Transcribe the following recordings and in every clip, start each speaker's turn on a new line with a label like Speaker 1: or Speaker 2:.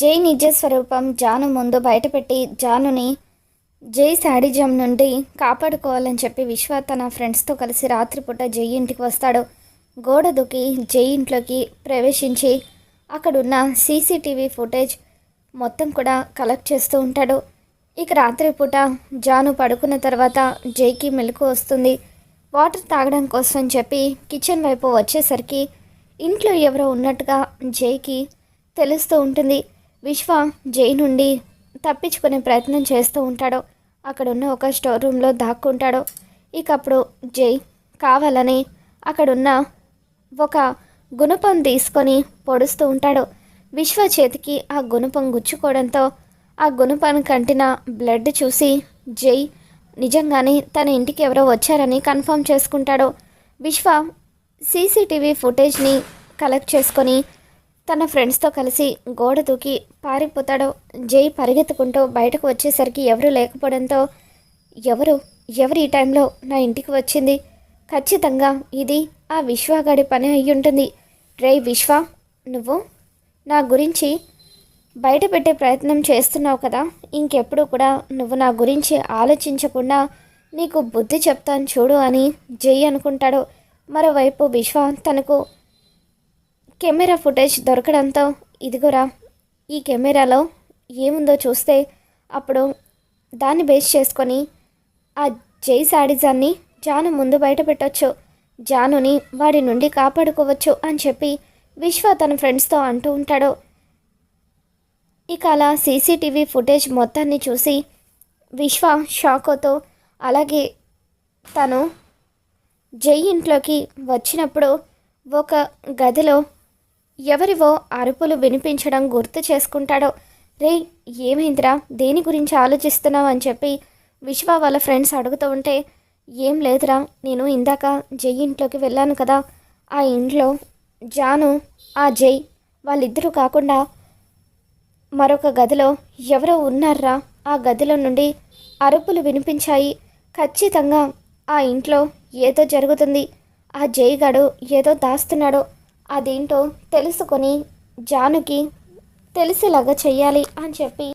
Speaker 1: జై నిజ స్వరూపం జాను ముందు బయటపెట్టి జానుని జై శాడిజం నుండి కాపాడుకోవాలని చెప్పి విశ్వ తన ఫ్రెండ్స్తో కలిసి రాత్రిపూట జై ఇంటికి వస్తాడు. గోడ దూకి జై ఇంట్లోకి ప్రవేశించి అక్కడున్న సీసీటీవీ ఫుటేజ్ మొత్తం కూడా కలెక్ట్ చేస్తూ ఉంటాడు. ఇక రాత్రిపూట జాను పడుకున్న తర్వాత జైకి మెలకు వస్తుంది. వాటర్ తాగడం కోసం అని చెప్పి కిచెన్ వైపు వచ్చేసరికి ఇంట్లో ఎవరో ఉన్నట్టుగా జైకి తెలుస్తూ ఉంటుంది. విశ్వ జై నుండి తప్పించుకునే ప్రయత్నం చేస్తూ ఉంటాడు అక్కడున్న ఒక స్టోర్ రూమ్లో దాక్కుంటాడు ఇక అప్పుడు జై కావాలని అక్కడున్న ఒక గుణపం తీసుకొని పొడుస్తూ ఉంటాడు విశ్వ చేతికి ఆ గుణపం గుచ్చుకోవడంతో ఆ గుణపం కంటిన బ్లడ్ చూసి జై నిజంగానే తన ఇంటికి ఎవరో వచ్చారని కన్ఫర్మ్ చేసుకుంటాడు విశ్వ సీసీటీవీ ఫుటేజ్ని కలెక్ట్ చేసుకొని తన ఫ్రెండ్స్తో కలిసి గోడ దూకి పారిపోతాడు జై పరిగెత్తుకుంటూ బయటకు వచ్చేసరికి ఎవరు లేకపోవడంతో ఎవరు ఎవరు ఈ టైంలో నా ఇంటికి వచ్చింది? ఖచ్చితంగా ఇది ఆ విశ్వగాడి పని అయి ఉంటుంది రే విశ్వ నువ్వు? నా గురించి బయట పెట్టే ప్రయత్నం చేస్తున్నావు కదా ఇంకెప్పుడు కూడా నువ్వు నా గురించి ఆలోచించకుండా నీకు బుద్ధి చెప్తాను చూడు అని జై అనుకుంటాడు. మరోవైపు విశ్వ తనకు కెమెరా ఫుటేజ్ దొరకడంతో ఇదిగోరా ఈ కెమెరాలో ఏముందో చూస్తే అప్పుడు దాన్ని బేస్ చేసుకొని ఆ జై సాడిజాన్ని జాను ముందు బయట పెట్టొచ్చు. జానుని వాడి నుండి కాపాడుకోవచ్చు అని చెప్పి విశ్వ తన ఫ్రెండ్స్తో అంటూ ఉంటాడు. ఇక అలా సీసీటీవీ ఫుటేజ్ మొత్తాన్ని చూసి విశ్వ షాకోతో అలాగే తను జై ఇంట్లోకి వచ్చినప్పుడు ఒక గదిలో ఎవరివో అరుపులు వినిపించడం గుర్తు చేసుకుంటాడో. రే ఏమైందిరా? దేని గురించి ఆలోచిస్తున్నావు అని చెప్పి విశ్వ వాళ్ళ ఫ్రెండ్స్ అడుగుతూ ఉంటే ఏం లేదురా నేను ఇందాక జై ఇంట్లోకి వెళ్ళాను కదా. ఆ ఇంట్లో జాను ఆ జై వాళ్ళిద్దరూ కాకుండా మరొక గదిలో ఎవరో ఉన్నారా? ఆ గదిలో నుండి అరుపులు వినిపించాయి. ఖచ్చితంగా ఆ ఇంట్లో ఏదో జరుగుతుంది. ఆ జైగాడు ఏదో దాస్తున్నాడో. అదేంటో తెలుసుకొని జానుకి తెలిసేలాగా చెయ్యాలి అని చెప్పి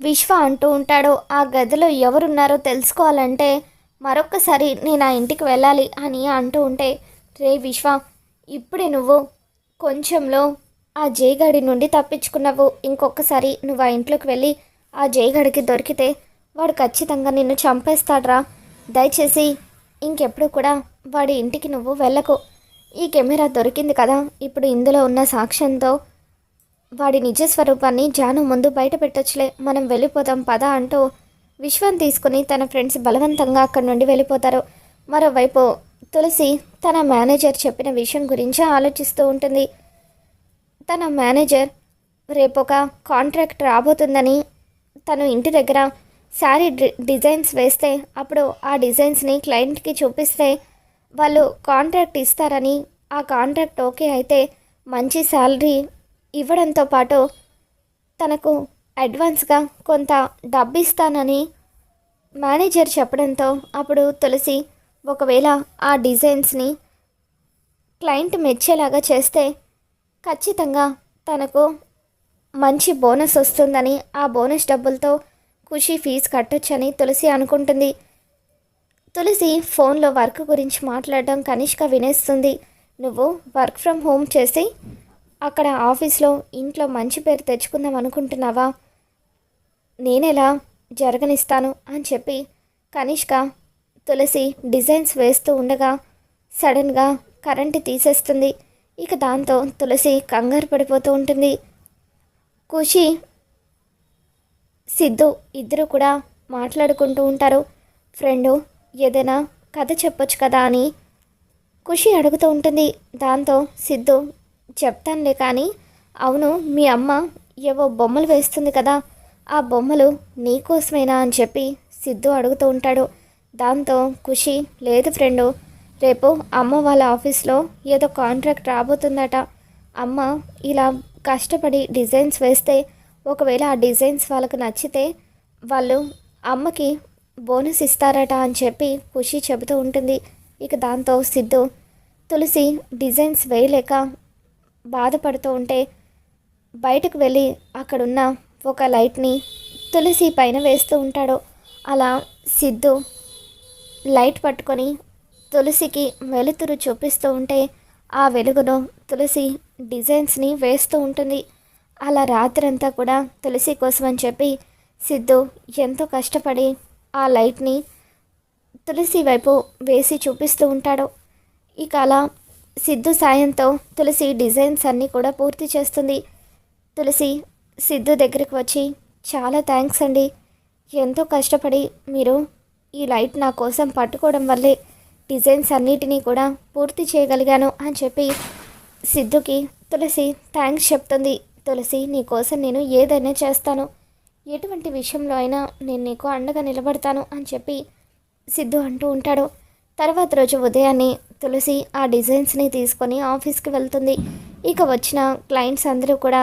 Speaker 1: విశ్వ అంటూ ఉంటాడు ఆ గదిలో ఎవరున్నారో తెలుసుకోవాలంటే మరొక్కసారి నేను ఆ ఇంటికి వెళ్ళాలి అని అంటూ ఉంటే రే విశ్వ ఇప్పుడే నువ్వు కొంచెంలో ఆ జయగాడి నుండి తప్పించుకున్నావు. ఇంకొకసారి నువ్వు ఆ ఇంట్లోకి వెళ్ళి ఆ జయగాడికి దొరికితే వాడు ఖచ్చితంగా నిన్ను చంపేస్తాడ్రా. దయచేసి ఇంకెప్పుడు కూడా వాడి ఇంటికి నువ్వు వెళ్ళకు. ఈ కెమెరా దొరికింది కదా. ఇప్పుడు ఇందులో ఉన్న సాక్ష్యంతో వాడి నిజ స్వరూపాన్ని జాను ముందు బయట పెట్టొచ్చులే. మనం వెళ్ళిపోదాం పద అంటూ విశ్వం తీసుకుని తన ఫ్రెండ్స్ బలవంతంగా అక్కడి నుండి వెళ్ళిపోతారు. మరోవైపు తులసి తన మేనేజర్ చెప్పిన విషయం గురించి ఆలోచిస్తూ ఉంటుంది. తన మేనేజర్ రేపు ఒక కాంట్రాక్ట్ రాబోతుందని తను ఇంటి దగ్గర శారీ డి డిజైన్స్ వేస్తే అప్పుడు ఆ డిజైన్స్ని క్లయింట్కి చూపిస్తే వాళ్ళు కాంట్రాక్ట్ ఇస్తారని ఆ కాంట్రాక్ట్ ఓకే అయితే మంచి శాలరీ ఇవ్వడంతో పాటు తనకు అడ్వాన్స్గా కొంత డబ్బు ఇస్తానని మేనేజర్ చెప్పడంతో అప్పుడు తులసి ఒకవేళ ఆ డిజైన్స్ని క్లయింట్ మెచ్చేలాగా చేస్తే ఖచ్చితంగా తనకు మంచి బోనస్ వస్తుందని ఆ బోనస్ డబ్బులతో ఖుషి ఫీజు కట్టొచ్చని తులసి అనుకుంటుంది. తులసి ఫోన్లో వర్క్ గురించి మాట్లాడడం కనిష్క వినేస్తుంది. నువ్వు వర్క్ ఫ్రమ్ హోమ్ చేసి అక్కడ ఆఫీస్లో ఇంట్లో మంచి పేరు తెచ్చుకుందాం అనుకుంటున్నావా? నేనెలా జరగనిస్తాను అని చెప్పి కనిష్క తులసి డిజైన్స్ వేస్తూ ఉండగా సడన్గా కరెంటు తీసేస్తుంది. ఇక దాంతో తులసి కంగారు పడిపోతూ ఉంటుంది. ఖుషి సిద్ధు ఇద్దరు కూడా మాట్లాడుకుంటూ ఉంటారు. ఫ్రెండు ఏదైనా కథ చెప్పొచ్చు కదా అని ఖుషి అడుగుతూ ఉంటుంది. దాంతో సిద్ధు చెప్తానులే కానీ అవును మీ అమ్మ ఏవో బొమ్మలు వేస్తుంది కదా ఆ బొమ్మలు నీకోసమేనా అని చెప్పి సిద్ధు అడుగుతూ ఉంటాడు. దాంతో ఖుషి లేదు ఫ్రెండు రేపు అమ్మ వాళ్ళ ఆఫీస్లో ఏదో కాంట్రాక్ట్ రాబోతుందట. అమ్మ ఇలా కష్టపడి డిజైన్స్ వేస్తే ఒకవేళ ఆ డిజైన్స్ వాళ్ళకు నచ్చితే వాళ్ళు అమ్మకి బోనస్ ఇస్తారట అని చెప్పి ఖుషి చెబుతూ ఉంటుంది. ఇక దాంతో సిద్ధు తులసి డిజైన్స్ వేయలేక బాధపడుతూ ఉంటే బయటకు వెళ్ళి అక్కడున్న ఒక లైట్ని తులసి పైన వేస్తూ ఉంటాడు. అలా సిద్ధు లైట్ పట్టుకొని తులసికి వెలుతురు చూపిస్తూ ఉంటే ఆ వెలుగులో తులసి డిజైన్స్ని వేస్తూ ఉంటుంది. అలా రాత్రంతా కూడా తులసి కోసం అని చెప్పి సిద్ధు ఎంతో కష్టపడి ఆ లైట్ని తులసి వైపు వేసి చూపిస్తూ ఉంటాడు. ఇక అలా సిద్ధు సాయంతో తులసి డిజైన్స్ అన్నీ కూడా పూర్తి చేస్తుంది. తులసి సిద్ధు దగ్గరికి వచ్చి చాలా థ్యాంక్స్ అండి. ఎంతో కష్టపడి మీరు ఈ లైట్ నా కోసం పట్టుకోవడం వల్లే డిజైన్స్ అన్నిటినీ కూడా పూర్తి చేయగలిగాను అని చెప్పి సిద్ధుకి తులసి థ్యాంక్స్ చెప్తుంది. తులసి నీ కోసం నేను ఏదైనా చేస్తాను. ఎటువంటి విషయంలో అయినా నేను నీకు అండగా నిలబడతాను అని చెప్పి సిద్ధు అంటూ ఉంటాడు. తర్వాత రోజు ఉదయాన్నే తులసి ఆ డిజైన్స్ని తీసుకొని ఆఫీస్కి వెళ్తుంది. ఇక వచ్చిన క్లయింట్స్ అందరూ కూడా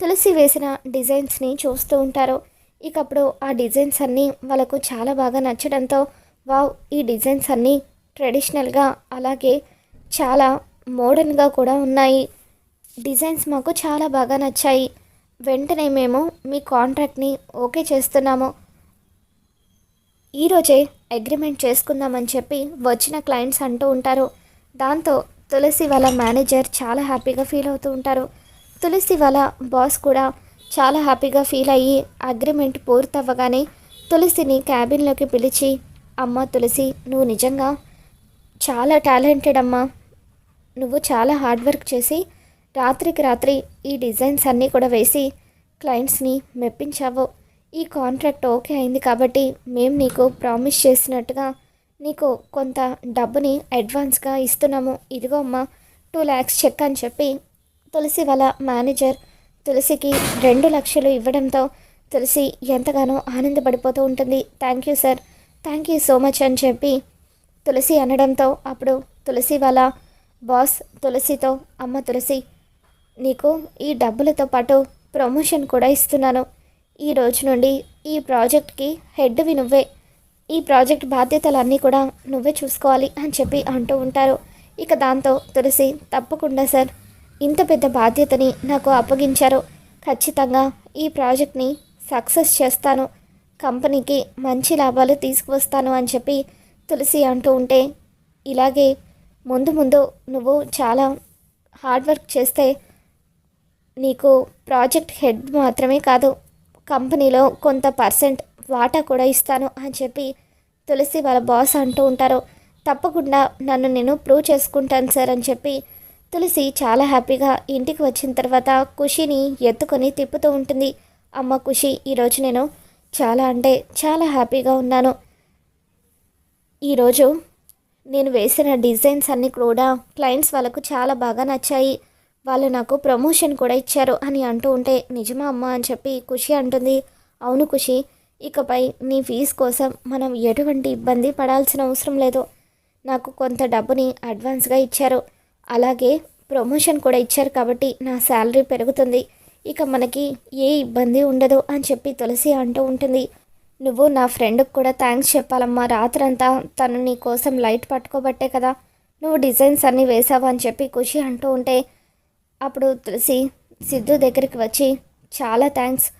Speaker 1: తులసి వేసిన డిజైన్స్ని చూస్తూ ఉంటారు. ఇక అప్పుడు ఆ డిజైన్స్ అన్నీ వాళ్ళకు చాలా బాగా నచ్చడంతో వావ్ ఈ డిజైన్స్ అన్నీ ట్రెడిషనల్గా అలాగే చాలా మోడర్న్గా కూడా ఉన్నాయి. డిజైన్స్ మాకు చాలా బాగా నచ్చాయి. వెంటనే మేము మీ కాంట్రాక్ట్ని ఓకే చేస్తున్నాము. ఈరోజే అగ్రిమెంట్ చేసుకుందామని చెప్పి వచ్చిన క్లయింట్స్ అంటూ ఉంటారు. దాంతో తులసి వాళ్ళ మేనేజర్ చాలా హ్యాపీగా ఫీల్ అవుతూ ఉంటారు. తులసి వాళ్ళ బాస్ కూడా చాలా హ్యాపీగా ఫీల్ అయ్యి అగ్రిమెంట్ పూర్తవ్వగానే తులసిని క్యాబిన్లోకి పిలిచి అమ్మ తులసి నువ్వు నిజంగా చాలా టాలెంటెడ్ అమ్మా. నువ్వు చాలా హార్డ్ వర్క్ చేసి రాత్రికి రాత్రి ఈ డిజైన్స్ అన్నీ కూడా వేసి క్లయింట్స్ని మెప్పించావు. ఈ కాంట్రాక్ట్ ఓకే అయింది కాబట్టి మేము నీకు ప్రామిస్ చేసినట్టుగా నీకు కొంత డబ్బుని అడ్వాన్స్గా ఇస్తున్నాము. ఇదిగో అమ్మా టూ ల్యాక్స్ చెక్ అని చెప్పి తులసి వాళ్ళ మేనేజర్ తులసికి రెండు లక్షలు ఇవ్వడంతో తులసి ఎంతగానో ఆనందపడిపోతూ ఉంటుంది. Thank you sir thank you so much అని చెప్పి తులసి అనడంతో అప్పుడు తులసి వాళ్ళ బాస్ తులసితో అమ్మ తులసి నీకు ఈ డబ్బులతో పాటు ప్రమోషన్ కూడా ఇస్తున్నాను. ఈ రోజు నుండి ఈ ప్రాజెక్ట్కి హెడ్వి నువ్వే. ఈ ప్రాజెక్ట్ బాధ్యతలన్నీ కూడా నువ్వే చూసుకోవాలి అని చెప్పి అంటూ ఉంటారు. ఇక దాంతో తులసి తప్పకుండా సార్. ఇంత పెద్ద బాధ్యతని నాకు అప్పగించారు. ఖచ్చితంగా ఈ ప్రాజెక్ట్ని సక్సెస్ చేస్తాను. కంపెనీకి మంచి లాభాలు తీసుకువస్తాను అని చెప్పి తులసి అంటూ ఉంటే ఇలాగే ముందు ముందు నువ్వు చాలా హార్డ్ వర్క్ చేస్తే నీకు ప్రాజెక్ట్ హెడ్ మాత్రమే కాదు కంపెనీలో కొంత పర్సెంట్ వాటా కూడా ఇస్తాను అని చెప్పి తులసి వాళ్ళ బాస్ అంటూ ఉంటారు. తప్పకుండా నన్ను నేను ప్రూవ్ చేసుకుంటాను సార్ అని చెప్పి తులసి చాలా హ్యాపీగా ఇంటికి వచ్చిన తర్వాత ఖుషిని ఎత్తుకొని తిప్పుతూ ఉంటుంది. అమ్మ ఖుషి ఈరోజు నేను చాలా అంటే చాలా హ్యాపీగా ఉన్నాను. ఈరోజు నేను వేసిన డిజైన్స్ అన్నీ కూడా క్లయింట్స్ వాళ్ళకు చాలా బాగా నచ్చాయి. వాళ్ళు నాకు ప్రమోషన్ కూడా ఇచ్చారు అని అంటూ ఉంటే నిజమా అమ్మ? అని చెప్పి ఖుషి అంటుంది. అవును ఖుషి ఇకపై నీ ఫీజు కోసం మనం ఎటువంటి ఇబ్బంది పడాల్సిన అవసరం లేదు. నాకు కొంత డబ్బుని అడ్వాన్స్గా ఇచ్చారు. అలాగే ప్రమోషన్ కూడా ఇచ్చారు కాబట్టి నా శాలరీ పెరుగుతుంది. ఇక మనకి ఏ ఇబ్బంది ఉండదు అని చెప్పి తులసి అంటూ ఉంటుంది. నువ్వు నా ఫ్రెండ్కి కూడా థ్యాంక్స్ చెప్పాలమ్మా. రాత్రంతా తను నీ కోసం లైట్ పట్టుకోబట్టే కదా. నువ్వు డిజైన్స్ అన్నీ వేసావు అని చెప్పి ఖుషి అంటూ ఉంటే అప్పుడు తులసి సిద్ధు దగ్గరికి వచ్చి చాలా థ్యాంక్స్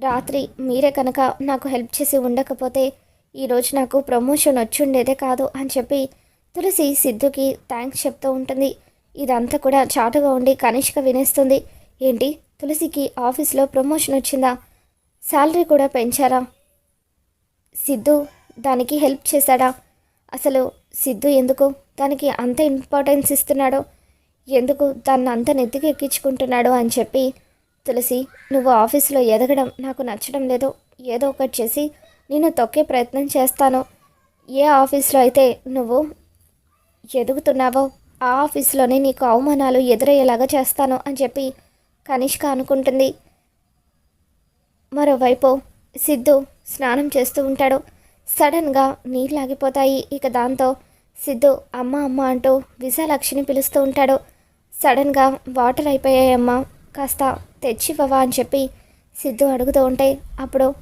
Speaker 1: రాత్రి మీరే కనుక నాకు హెల్ప్ చేసి ఉండకపోతే ఈరోజు నాకు ప్రమోషన్ వచ్చుండేదే కాదు అని చెప్పి తులసి సిద్ధుకి థ్యాంక్స్ చెప్తూ ఉంటుంది. ఇదంతా కూడా చాటుగా ఉండి కనిష్క వినేస్తుంది. ఏంటి? తులసికి ఆఫీస్లో ప్రమోషన్ వచ్చిందా? శాలరీ కూడా పెంచారా? సిద్ధు దానికి హెల్ప్ చేశాడా? అసలు సిద్ధు ఎందుకు? దానికి అంత ఇంపార్టెన్స్ ఇస్తున్నాడో ఎందుకు తను అంత నెత్తికి ఎక్కించుకుంటున్నాడు అని చెప్పి తులసి నువ్వు ఆఫీసులో ఎదగడం నాకు నచ్చడం లేదు. ఏదో ఒకటి చేసి నేను తొక్కే ప్రయత్నం చేస్తాను. ఏ ఆఫీస్లో అయితే నువ్వు ఎదుగుతున్నావో ఆ ఆఫీస్లోనే నీకు అవమానాలు ఎదురయ్యేలాగా చేస్తాను అని చెప్పి కనిష్క అనుకుంటుంది. మరోవైపు సిద్ధు స్నానం చేస్తూ ఉంటాడు. సడన్గా నీళ్ళు ఆగిపోతాయి. ఇక దాంతో సిద్ధు అమ్మ అమ్మ అంటూ విశాలక్షిని పిలుస్తూ ఉంటాడు. సడన్గా వాటర్ అయిపోయాయమ్మా. కాస్త తెచ్చివ్వవా అని చెప్పి సిద్ధు అడుగుతూ ఉంటే అప్పుడు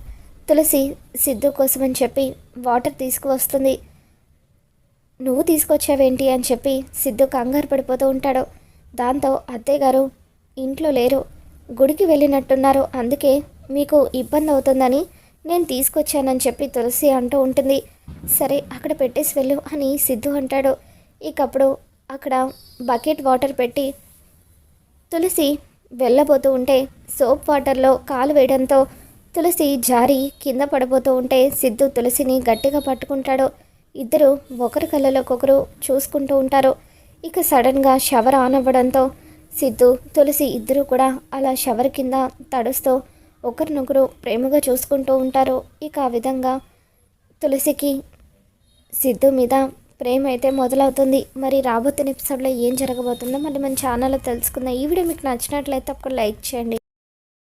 Speaker 1: తులసి సిద్ధు కోసం అని చెప్పి వాటర్ తీసుకువస్తుంది. నువ్వు తీసుకొచ్చావేంటి? అని చెప్పి సిద్ధు కంగారు పడిపోతూ ఉంటాడు. దాంతో అత్తయ్య గారు ఇంట్లో లేరు. గుడికి వెళ్ళినట్టున్నారు. అందుకే మీకు ఇబ్బంది అవుతుందని నేను తీసుకొచ్చానని చెప్పి తులసి అంటూ ఉంటుంది. సరే అక్కడ పెట్టేసి వెళ్ళు అని సిద్ధు అంటాడు. ఇకప్పుడు అక్కడ బకెట్ వాటర్ పెట్టి తులసి వెళ్ళబోతూ ఉంటే సోప్ వాటర్లో కాలు వేయడంతో తులసి జారి కింద పడబోతూ ఉంటే సిద్ధు తులసిని గట్టిగా పట్టుకుంటాడు. ఇద్దరు ఒకరి కళ్ళలోకొకరు చూసుకుంటూ ఉంటారు. ఇక సడన్గా షవర్ ఆన్ అవ్వడంతో సిద్ధు తులసి ఇద్దరు కూడా అలా షవర్ కింద తడుస్తూ ఒకరినొకరు ప్రేమగా చూసుకుంటూ ఉంటారు. ఇక ఆ విధంగా తులసికి సిద్ధు మీద ప్రేమ అయితే మొదలవుతుంది. మరి రాబోతున్న ఎపిసోడ్లో ఏం జరగబోతుందో మళ్ళీ మన ఛానల్లో తెలుసుకుందాం. ఈ వీడియో మీకు నచ్చినట్లయితే ఒక లైక్ చేయండి.